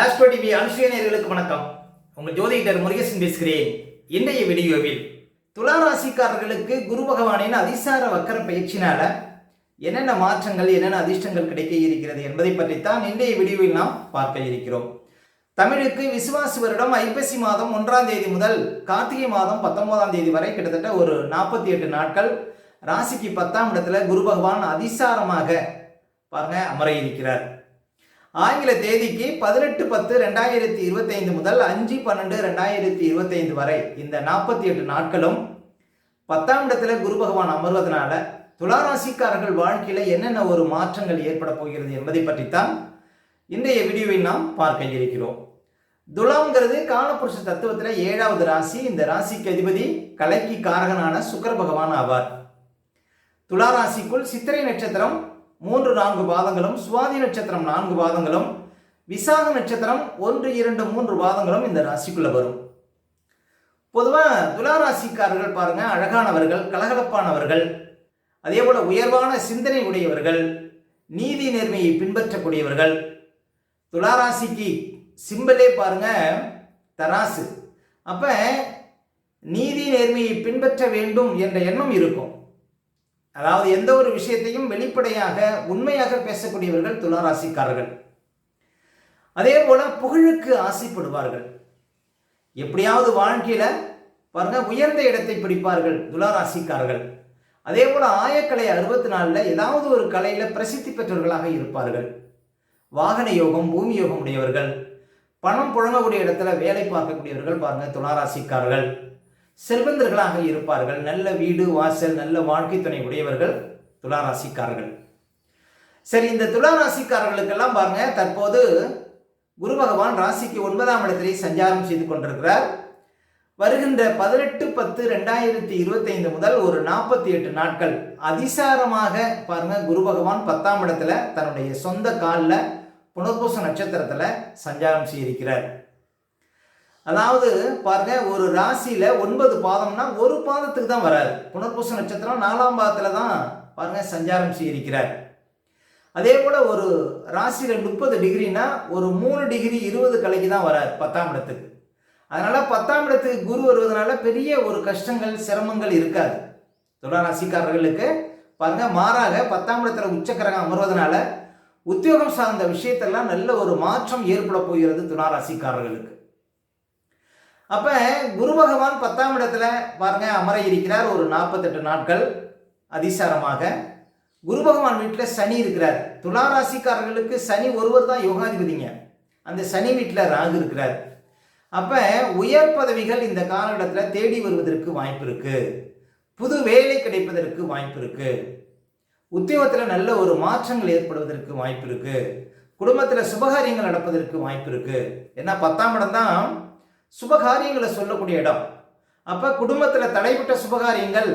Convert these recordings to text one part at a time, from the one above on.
Astro TV அனுஷியனர்களுக்கு வணக்கம். உங்கள் ஜோதிடர் முருகேசன் பேசுகிறேன். இன்றைய வீடியோவில் துலா ராசிக்காரர்களுக்கு குரு பகவானின் அதிசார வக்கர பயிற்சினால என்னென்ன மாற்றங்கள் என்னென்ன அதிர்ஷ்டங்கள் கிடைக்க இருக்கிறது என்பதை பற்றித்தான் இன்றைய வீடியோவில் நாம் பார்க்க இருக்கிறோம். தமிழுக்கு விசுவாசி வருடம் ஐப்பசி மாதம் ஒன்றாம் தேதி முதல் கார்த்திகை மாதம் பத்தொன்பதாம் தேதி வரை கிட்டத்தட்ட ஒரு நாற்பத்தி எட்டு நாட்கள் ராசிக்கு பத்தாம் இடத்துல குரு பகவான் அதிசாரமாக பாருங்க அமர இருக்கிறார். ஆங்கில தேதிக்கு பதினெட்டு பத்து ரெண்டாயிரத்தி இருபத்தைந்து முதல் அஞ்சு பன்னெண்டு ரெண்டாயிரத்தி இருபத்தைந்து வரை இந்த நாற்பத்தி எட்டு நாட்களும் பத்தாம் இடத்துல குரு பகவான் அமர்வதனால துளாராசிக்காரர்கள் வாழ்க்கையில் என்னென்ன ஒரு மாற்றங்கள் ஏற்பட போகிறது என்பதை பற்றித்தான் இன்றைய வீடியோவை நாம் பார்க்க இருக்கிறோம். துலாங்கிறது காலபுருஷ தத்துவத்தில் ஏழாவது ராசி. இந்த ராசிக்கு அதிபதி கலைக்கு காரகனான சுக்கர பகவான் ஆவார். துலா ராசிக்குள் சித்திரை நட்சத்திரம் மூன்று நான்கு பாதங்களும் சுவாதி நட்சத்திரம் நான்கு பாதங்களும் விசாக நட்சத்திரம் ஒன்று இரண்டு மூன்று பாதங்களும் இந்த ராசிக்குள்ள வரும். பொதுவாக துலா ராசிக்காரர்கள் பாருங்க அழகானவர்கள் கலகலப்பானவர்கள் அதே போல உயர்வான சிந்தனை உடையவர்கள் நீதி நேர்மையை பின்பற்றக்கூடியவர்கள். துலா ராசிக்கு சிம்பலே பாருங்க தராசு. அப்ப நீதி நேர்மையை பின்பற்ற வேண்டும் என்ற எண்ணம் இருக்கும். அதாவது எந்த ஒரு விஷயத்தையும் வெளிப்படையாக உண்மையாக பேசக்கூடியவர்கள் துளாராசிக்காரர்கள். அதே போல புகழுக்கு ஆசைப்படுவார்கள். எப்படியாவது வாழ்க்கையில பாருங்க உயர்ந்த இடத்தை பிடிப்பார்கள் துளாராசிக்காரர்கள். அதே போல ஆயக்கலை அறுபத்தி நாலில் ஏதாவது ஒரு கலையில பிரசித்தி பெற்றவர்களாக இருப்பார்கள். வாகன யோகம் பூமி யோகம் உடையவர்கள் பணம் புழங்கக்கூடிய இடத்துல வேலை பார்க்கக்கூடியவர்கள் பாருங்க துளாராசிக்காரர்கள். செல்வந்தர்களாக இருப்பார்கள். நல்ல வீடு வாசல் நல்ல வாழ்க்கை துணை உடையவர்கள் துளாராசிக்காரர்கள். சரி இந்த துளாராசிக்காரர்களுக்கெல்லாம் பாருங்க தற்போது குரு பகவான் ராசிக்கு ஒன்பதாம் இடத்திலே சஞ்சாரம் செய்து கொண்டிருக்கிறார். வருகின்ற பதினெட்டு பத்து ரெண்டாயிரத்தி இருபத்தைந்து முதல் ஒரு நாற்பத்தி எட்டு நாட்கள் அதிசாரமாக பாருங்க குரு பகவான் பத்தாம் இடத்துல தன்னுடைய சொந்த காலில் புனர்பூச நட்சத்திரத்தில் சஞ்சாரம் செய்திருக்கிறார். அதாவது பாருங்க ஒரு ராசியில ஒன்பது பாதம்னா ஒரு பாதத்துக்கு தான் வராது புனர்பூச நட்சத்திரம் நாலாம் பாதத்துல தான் பாருங்க சஞ்சாரம் செய்திருக்கிறார். அதே போல ஒரு ராசியில முப்பது டிகிரினா ஒரு மூணு டிகிரி இருபது கலைக்கு தான் வராது பத்தாம் இடத்துக்கு. அதனால பத்தாம் இடத்துக்கு குரு வருவதனால பெரிய ஒரு கஷ்டங்கள் சிரமங்கள் இருக்காது. துளாராசிக்காரர்களுக்கு பாருங்க மாறாக பத்தாம் இடத்துல உச்சக்கரகம் அமர்வதனால உத்தியோகம் சார்ந்த விஷயத்தெல்லாம் நல்ல ஒரு மாற்றம் ஏற்பட போகிறது துளாராசிக்காரர்களுக்கு அப்ப குரு பகவான் பத்தாம் இடத்துல பாருங்க அமர இருக்கிறார். ஒரு நாற்பத்தெட்டு நாட்கள் அதிசாரமாக. குரு பகவான் வீட்டில் சனி இருக்கிறார். துலா ராசிக்காரர்களுக்கு சனி ஒருவர் தான் யோகாதிபதிங்க. அந்த சனி வீட்டில் ராகு இருக்கிறார். அப்போ உயர் பதவிகள் இந்த காலகட்டத்தில் தேடி வருவதற்கு வாய்ப்பு இருக்கு. புது வேலை கிடைப்பதற்கு வாய்ப்பு இருக்கு. உத்தியோகத்தில் நல்ல ஒரு மாற்றங்கள் ஏற்படுவதற்கு வாய்ப்பு இருக்கு. குடும்பத்தில் சுபகாரியங்கள் நடப்பதற்கு வாய்ப்பு இருக்கு. ஏன்னா பத்தாம் இடம் தான் சுபகாரியங்களை சொல்லக்கூடிய இடம். அப்போ குடும்பத்தில் தடைப்பட்ட சுபகாரியங்கள்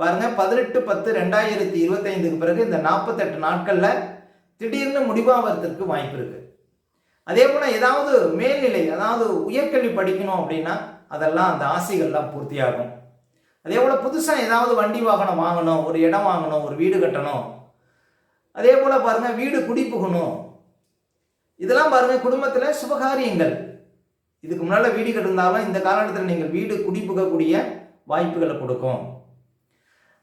பாருங்க பதினெட்டு பத்து ரெண்டாயிரத்தி இருபத்தைந்துக்கு பிறகு இந்த நாற்பத்தெட்டு நாட்களில் திடீர்னு முடிவாகிறதுக்கு வாய்ப்பு இருக்கு. அதே போல் ஏதாவது மேல்நிலை அதாவது உயர்கல்வி படிக்கணும் அப்படின்னா அதெல்லாம் அந்த ஆசைகள்லாம் பூர்த்தியாகும். அதே போல் புதுசாக ஏதாவது வண்டி வாகனம் வாங்கணும் ஒரு இடம் வாங்கணும் ஒரு வீடு கட்டணும். அதே போல் பாருங்கள் வீடு குடி புகணும் இதெல்லாம் பாருங்கள் குடும்பத்தில் சுபகாரியங்கள். இதுக்கு முன்னால் வீடு கட்டிருந்தாலும் இந்த காலகட்டத்தில் நீங்கள் வீடு குடிபுகக்கூடிய வாய்ப்புகளை கொடுக்கும்.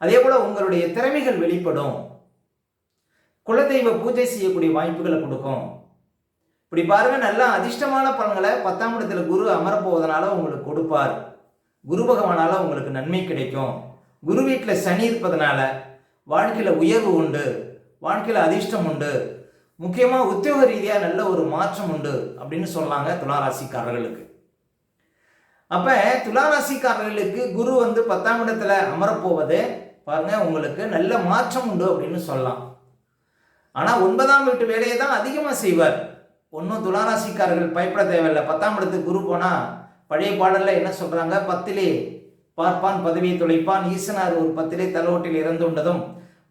அதே போல் உங்களுடைய திறமைகள் வெளிப்படும். குலதெய்வ பூஜை செய்யக்கூடிய வாய்ப்புகளை கொடுக்கும். இப்படி பாருங்க நல்லா அதிர்ஷ்டமான பலன்களை பத்தாம் இடத்துல குரு அமரப்போவதனால உங்களுக்கு கொடுப்பார். குரு பகவானால உங்களுக்கு நன்மை கிடைக்கும். குரு வீட்டில் சனி இருப்பதனால வாழ்க்கையில் உயர்வு உண்டு. வாழ்க்கையில் அதிர்ஷ்டம் உண்டு. முக்கியமாக உத்தியோக ரீதியாக நல்ல ஒரு மாற்றம் உண்டு அப்படின்னு சொல்லாங்க துளாராசிக்காரர்களுக்கு. அப்போ துளாராசிக்காரர்களுக்கு குரு வந்து பத்தாம் இடத்துல அமரப்போவது பாருங்க உங்களுக்கு நல்ல மாற்றம் உண்டு அப்படின்னு சொல்லலாம். ஆனால் ஒன்பதாம் வீட்டு வேலையை தான் அதிகமாக செய்வார். ஒன்றும் துளாராசிக்காரர்கள் பயப்பட தேவையில்லை. பத்தாம் இடத்துக்கு குரு போனால் பழைய பாடலில் என்ன சொல்கிறாங்க பத்திலே பார்ப்பான் பதவியை துளைப்பான் ஈசனார் ஒரு பத்திலே தலோட்டில் இறந்துண்டதும்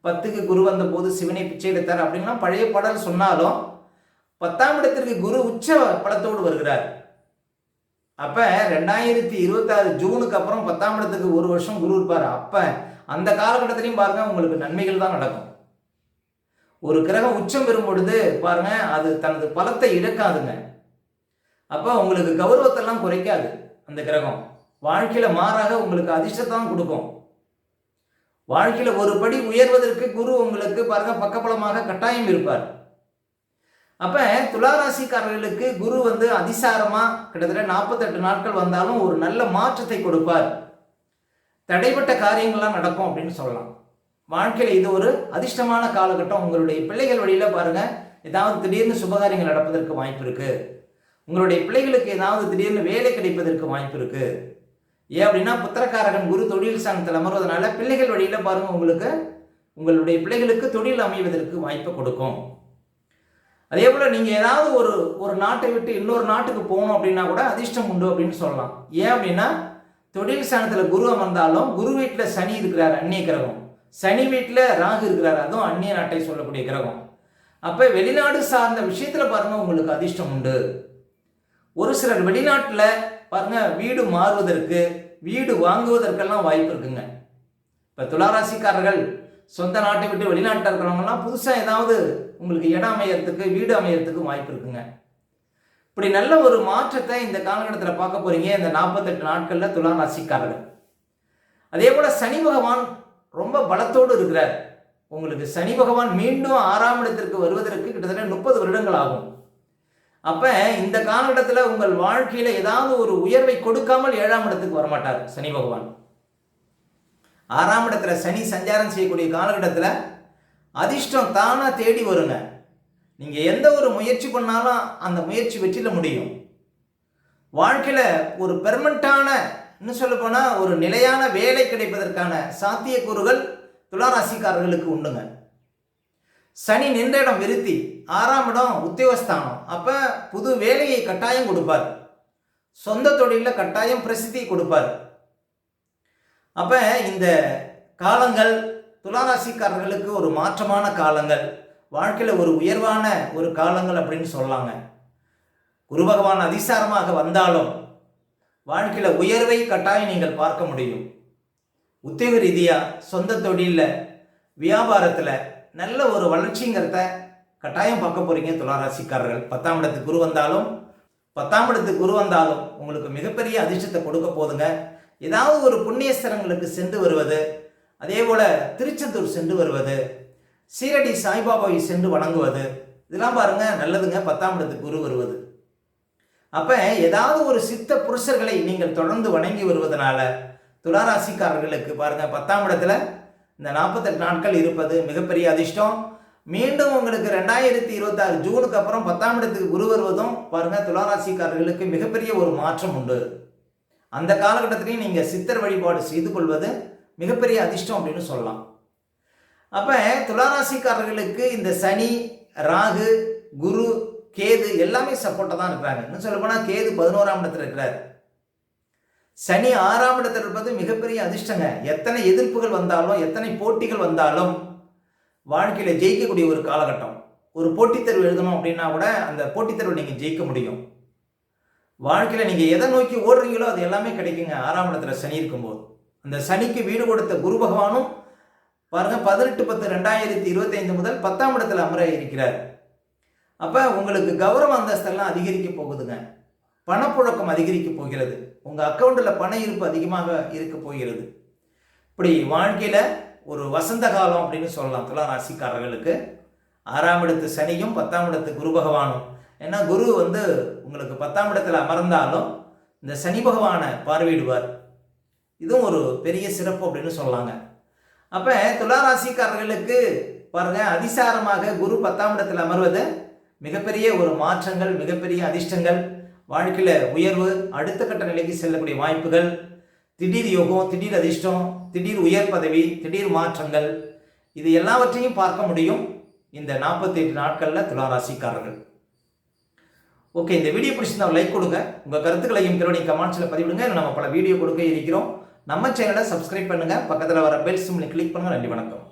பத்துக்கு குரு வந்த போது சிவனை பிச்சை எடுத்தார் அப்படின்னா பழைய பாடல் சொன்னாலும் பத்தாம் இடத்திற்கு குரு உச்ச பலத்தோடு வருகிறார். அப்ப ரெண்டாயிரத்தி இருபத்தாறு ஜூனுக்கு அப்புறம் பத்தாம் இடத்துக்கு ஒரு வருஷம் குரு இருப்பார். அப்ப அந்த காலகட்டத்திலையும் பாருங்க உங்களுக்கு நன்மைகள் தான் நடக்கும். ஒரு கிரகம் உச்சம் பெறும் பொழுது பாருங்க அது தனது பலத்தை இழக்காதுங்க. அப்போ உங்களுக்கு கௌரவத்தெல்லாம் குறைக்காது அந்த கிரகம். வாழ்க்கையில் மாறாக உங்களுக்கு அதிர்ஷ்டத்தான் கொடுக்கும். வாழ்க்கையில் ஒரு படி உயர்வதற்கு குரு உங்களுக்கு பாருங்க பக்கபலமாக கட்டாயம் இருப்பார். அப்ப துளாராசிக்காரர்களுக்கு குரு வந்து அதிசாரமா கிட்டத்தட்ட நாற்பத்தெட்டு நாட்கள் வந்தாலும் ஒரு நல்ல மாற்றத்தை கொடுப்பார். தடைப்பட்ட காரியங்கள்லாம் நடக்கும் அப்படின்னு சொல்லலாம். வாழ்க்கையில் இது ஒரு அதிர்ஷ்டமான காலகட்டம். உங்களுடைய பிள்ளைகள் வழியில பாருங்க ஏதாவது திடீர்னு சுபகாரியங்கள் நடப்பதற்கு வாய்ப்பு இருக்கு. உங்களுடைய பிள்ளைகளுக்கு ஏதாவது திடீர்னு வேலை கிடைப்பதற்கு வாய்ப்பு இருக்கு. ஏன் அப்படின்னா புத்திரக்காரகன் குரு தொழில் சாங்கத்தில் அமர்வதனால பிள்ளைகள் வழியில் பாருங்க உங்களுக்கு உங்களுடைய பிள்ளைகளுக்கு தொழில் அமைவதற்கு வாய்ப்பை கொடுக்கும். அதே போல் நீங்கள் ஏதாவது ஒரு ஒரு நாட்டை விட்டு இன்னொரு நாட்டுக்கு போகணும் அப்படின்னா கூட அதிர்ஷ்டம் உண்டு அப்படின்னு சொல்லலாம். ஏன் அப்படின்னா தொழில் ஸ்தானத்தில் குரு அமர்ந்தாலும் குரு வீட்டில் சனி இருக்கிறார் அந்நிய கிரகம். சனி வீட்டில் ராகு இருக்கிறார் அதுவும் அந்நிய நாட்டை சொல்லக்கூடிய கிரகம். அப்போ வெளிநாடு சார்ந்த விஷயத்தில் பாருங்க உங்களுக்கு அதிர்ஷ்டம் உண்டு. ஒரு சிலர் வெளிநாட்டில் பாருங்க வீடு மாறுவதற்கு வீடு வாங்குவதற்கெல்லாம் வாய்ப்பு இருக்குங்க. இப்போ துளாராசிக்காரர்கள் சொந்த நாட்டை விட்டு வெளிநாட்டில் இருக்கிறவங்கலாம் புதுசாக ஏதாவது உங்களுக்கு இடம் அமையறதுக்கு வீடு அமையறதுக்கு வாய்ப்பு இருக்குங்க. இப்படி நல்ல ஒரு மாற்றத்தை இந்த காலகட்டத்தில் பார்க்க போறீங்க இந்த நாற்பத்தெட்டு நாட்களில் துலா ராசிக்காரர்கள் அதே போல சனி பகவான் ரொம்ப பலத்தோடு இருக்கிறார். உங்களுக்கு சனி பகவான் மீண்டும் ஆறாம் இடத்திற்கு வருவதற்கு கிட்டத்தட்ட முப்பது வருடங்கள் ஆகும். அப்போ இந்த காலகட்டத்தில் உங்கள் வாழ்க்கையில் ஏதாவது ஒரு உயர்வை கொடுக்காமல் ஏழாம் இடத்துக்கு வரமாட்டார் சனி பகவான். ஆறாம் இடத்துல சனி சஞ்சாரம் செய்யக்கூடிய காலகட்டத்தில் அதிர்ஷ்டம் தானாக தேடி வருங்க. நீங்கள் எந்த ஒரு முயற்சி பண்ணாலும் அந்த முயற்சி வெற்றியில் முடியும். வாழ்க்கையில் ஒரு பெர்மனண்டான இன்னும் சொல்லப்போனால் ஒரு நிலையான வேலை கிடைப்பதற்கான சாத்தியக்கூறுகள் துளாராசிக்காரர்களுக்கு உண்டுங்க. சனி நின்ற இடம் விருத்தி ஆறாம் இடம் உத்தியோகஸ்தானம். அப்போ புது வேலையை கட்டாயம் கொடுப்பார். சொந்த தொழிலில் கட்டாயம் பிரசித்தி கொடுப்பார். அப்போ இந்த காலங்கள் துளாராசிக்காரர்களுக்கு ஒரு மாற்றமான காலங்கள். வாழ்க்கையில் ஒரு உயர்வான ஒரு காலங்கள் அப்படின்னு சொல்லலாங்க குரு பகவான் அதிசாரமாக வந்தாலும் வாழ்க்கையில் உயர்வை கட்டாயம் நீங்கள் பார்க்க முடியும். உத்தியோக ரீதியாக சொந்த தொழிலில் வியாபாரத்தில் நல்ல ஒரு வளர்ச்சிங்கிறத கட்டாயம் பார்க்க போறீங்க. துளாராசிக்காரர்கள். பத்தாம் இடத்துக்கு குரு வந்தாலும் பத்தாம் இடத்துக்கு குரு வந்தாலும் உங்களுக்கு மிகப்பெரிய அதிர்ஷ்டத்தை கொடுக்க போதுங்க ஏதாவது ஒரு புண்ணியஸ்தலங்களுக்கு சென்று வருவது அதே போல திருச்செந்தூர் சென்று வருவது சீரடி சாய்பாபாவை சென்று வணங்குவது இதெல்லாம் பாருங்க நல்லதுங்க. பத்தாம் இடத்துக்கு குரு வருவது. அப்ப ஏதாவது ஒரு சித்த புருஷர்களை நீங்கள் தொடர்ந்து வணங்கி வருவதனால துளாராசிக்காரர்களுக்கு பாருங்க பத்தாம் இடத்துல இந்த நாற்பத்தெட்டு நாட்கள் இருப்பது மிகப்பெரிய அதிர்ஷ்டம். மீண்டும் உங்களுக்கு ரெண்டாயிரத்தி இருபத்தாறு ஜூனுக்கு அப்புறம் பத்தாம் இடத்துக்கு குரு வருவதும் பாருங்க துளாராசிக்காரர்களுக்கு மிகப்பெரிய ஒரு மாற்றம் உண்டு. அந்த காலகட்டத்திலையும் நீங்கள் சித்தர் வழிபாடு செய்து கொள்வது மிகப்பெரிய அதிர்ஷ்டம் அப்படின்னு சொல்லலாம். அப்போ துளாராசிக்காரர்களுக்கு இந்த சனி ராகு குரு கேது எல்லாமே சப்போர்ட்டாக தான் இருக்கிறாங்க இன்னும் சொல்லப்போனால் கேது பதினோராம் இடத்துல இருக்கிறார். சனி ஆறாம் இடத்தில் இருப்பது மிகப்பெரிய அதிர்ஷ்டங்க. எத்தனை எதிர்ப்புகள் வந்தாலும் எத்தனை போட்டிகள் வந்தாலும் வாழ்க்கையில் ஜெயிக்கக்கூடிய ஒரு காலகட்டம். ஒரு போட்டித் தேர்வு எழுதணும் அப்படின்னா கூட அந்த போட்டித் தேர்வு நீங்கள் ஜெயிக்க முடியும். வாழ்க்கையில் நீங்கள் எதை நோக்கி ஓடுறீங்களோ அது எல்லாமே கிடைக்குங்க. ஆறாம் இடத்துல சனி இருக்கும்போது. அந்த சனிக்கு வீடு கொடுத்த குரு பகவானும் பாருங்க பதினெட்டு பத்து ரெண்டாயிரத்தி இருபத்தைந்து முதல் பத்தாம் இடத்துல அமர இருக்கிறார். அப்போ உங்களுக்கு கௌரவ அந்தஸ்தெல்லாம் அதிகரிக்க போகுதுங்க. பணப்புழக்கம் அதிகரிக்க போகிறது. உங்கள் அக்கௌண்ட்டில் பண இருப்பு அதிகமாக இருக்க போகிறது. இப்படி வாழ்க்கையில் ஒரு வசந்த காலம் அப்படின்னு சொல்லலாம். துலா ராசிக்காரர்களுக்கு ஆறாம் இடத்து சனியும் பத்தாம் இடத்து குரு பகவானும். ஏன்னா குரு வந்து உங்களுக்கு பத்தாம் இடத்துல அமர்ந்தாலும் இந்த சனி பகவானை பார்வையிடுவார். இதுவும் ஒரு பெரிய சிறப்பு அப்படின்னு சொல்லலாங்க அப்போ துளாராசிக்காரர்களுக்கு பாருங்க அதிசாரமாக குரு பத்தாம் இடத்தில் அமர்வது மிகப்பெரிய ஒரு மாற்றங்கள் மிகப்பெரிய அதிர்ஷ்டங்கள். வாழ்க்கையில் உயர்வு அடுத்த கட்ட நிலைக்கு செல்லக்கூடிய வாய்ப்புகள் திடீர் யோகம் திடீர் அதிர்ஷ்டம் திடீர் உயர் பதவி திடீர் மாற்றங்கள் இது எல்லாவற்றையும் பார்க்க முடியும் இந்த நாற்பத்தி எட்டு நாட்களில் துளாராசிக்காரர்கள். ஓகே இந்த வீடியோ பிடிச்சிருந்தா லைக் கொடுங்க. உங்கள் கருத்துக்களையும் திருவடி கமெண்ட்ஸில் பதிவிடுங்க. நம்ம பல வீடியோ கொடுக்க இருக்கிறோம். நம்ம சேனலை சப்ஸ்கிரைப் பண்ணுங்கள் பக்கத்தில் வர பெல் சிம்மில் கிளிக் பண்ணுங்கள் நன்றி வணக்கம்.